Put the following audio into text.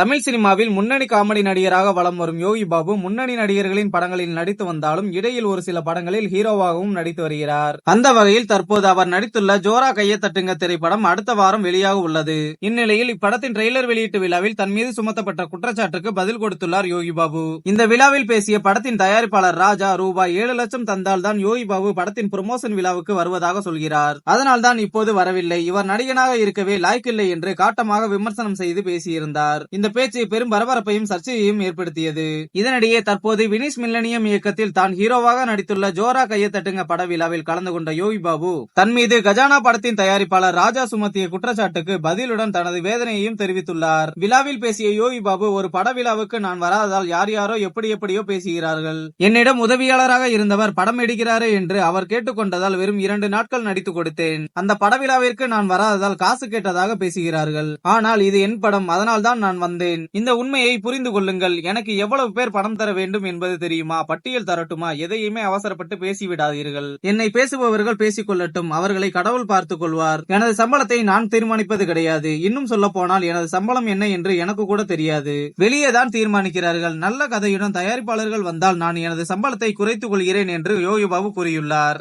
தமிழ் சினிமாவில் முன்னணி காமெடி நடிகராக வலம் வரும் யோகி பாபு முன்னணி நடிகர்களின் படங்களில் நடித்து வந்தாலும் இடையில் ஒரு சில படங்களில் ஹீரோவாகவும் நடித்து வருகிறார். அந்த வகையில் தற்போது அவர் நடித்துள்ள ஜோரா கைய தட்டுங்க திரைப்படம் அடுத்த வாரம் வெளியாக உள்ளது. இந்நிலையில் இப்படத்தின் ட்ரெய்லர் வெளியீட்டு விழாவில் தன் மீது சுமத்தப்பட்ட குற்றச்சாட்டுக்கு பதில் கொடுத்துள்ளார் யோகி பாபு. இந்த விழாவில் பேசிய படத்தின் தயாரிப்பாளர் ராஜா ரூபாய் ஏழு லட்சம் தந்தால் தான் யோகி பாபு படத்தின் ப்ரமோஷன் விழாவுக்கு வருவதாக சொல்கிறார். அதனால் தான் இப்போது வரவில்லை. இவர் நடிகனாக இருக்கவே லாய்க்கில்லை என்று காட்டமாக விமர்சனம் செய்து பேசியிருந்தார். இந்த பேச்சு பெரும் பரபரப்பையும் சர்ச்சையையும் ஏற்படுத்தியது. இதனிடையே தற்போது வினிஸ் மில்லனியம் இயக்கத்தில் தான் ஹீரோவாக நடித்துள்ள ஜோரா கையத்தட்டுங்க பட விழாவில் கலந்து கொண்ட யோகி பாபு தன் மீது கஜானா படத்தின் தயாரிப்பாளர் ராஜா சுமத்திய குற்றச்சாட்டுக்கு பதிலுடன் தனது வேதனையையும் தெரிவித்துள்ளார். விழாவில் பேசிய யோகி பாபு ஒரு பட விழாவுக்கு நான் வராததால் யார் யாரோ எப்படி எப்படியோ பேசுகிறார்கள். என்னிடம் உதவியாளராக இருந்தவர் படம் எடுக்கிறாரே என்று அவர் கேட்டுக்கொண்டதால் வெறும் இரண்டு நாட்கள் நடித்து கொடுத்தேன். அந்த பட விழாவிற்கு நான் வராததால் காசு கேட்டதாக பேசுகிறார்கள். ஆனால் இது என் படம். அதனால் தான் நான் வந்தேன். இந்த உண்மையை புரிந்து கொள்ளுங்கள். எனக்கு எவ்வளவு பேர் பணம் தர வேண்டும் என்பது தெரியுமா? பட்டியல் தரட்டுமா? எதையுமே அவசரப்பட்டு பேசிவிடாதீர்கள். என்னை பேசுபவர்கள் பேசிக் கொள்ளட்டும். அவர்களை கடவுள் பார்த்துக் கொள்வார். எனது சம்பளத்தை நான் தீர்மானிப்பது கிடையாது. இன்னும் சொல்ல போனால் எனது சம்பளம் என்ன என்று எனக்கு கூட தெரியாது. வெளியே தான் தீர்மானிக்கிறார்கள். நல்ல கதையுடன் தயாரிப்பாளர்கள் வந்தால் நான் எனது சம்பளத்தை குறைத்துக் கொள்கிறேன் என்று யோகி பாபு கூறியுள்ளார்.